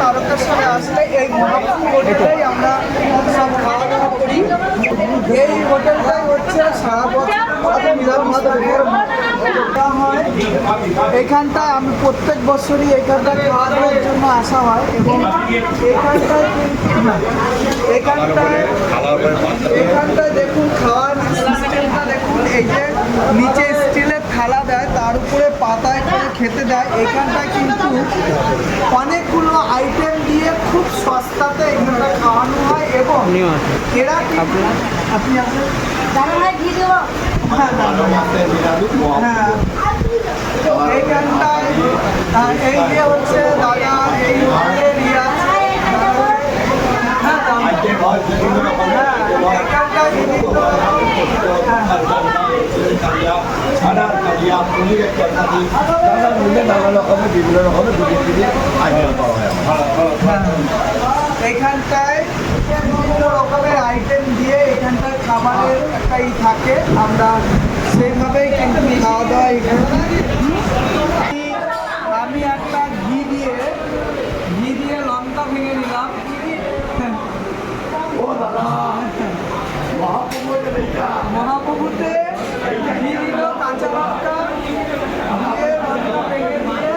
তারকেশ্বরে আসলে এই মহাপ্রভু হোটেলেই আমরা সব খাওয়া দাওয়া করি। এই হোটেলটাই হচ্ছে সারা বছর হয়, এখানটায় আমি প্রত্যেক বছরই এখানটায় খাওয়া দাওয়ার জন্য আসা হয় এবং এখানটায় এখানটায় এখানটায় দেখুন খাওয়ার সিস্টেমটা দেখুন, এই যে নিচে স্টিলের থালা দেয়, তার উপরে পাতায় করে খেতে দেয়, এখানটায় কিন্তু হয় এবং এরা আপনি আপনি আপনার হ্যাঁ হ্যাঁ এই যে হচ্ছে দাদা এই রিয়াজ হ্যাঁ। হ্যাঁ, বিভিন্ন নানা মূল্যে নানা রকমের বিভিন্ন রকমের দুটি হয় এখানটায় বিভিন্ন রকমের আইটেম দিয়ে এখানটার খাবারের একটা থাকে। আমরা সেইভাবেই কিন্তু খাওয়া দাওয়া এখানে আমি একটা ঘি দিয়ে ঘি দিয়ে লঙ্কা ভেঙে নিলাম। ও দাদা মহাপ্রভুতে ঘি দিল কাঁচা লঙ্কা দিয়ে ভেঙে দিয়ে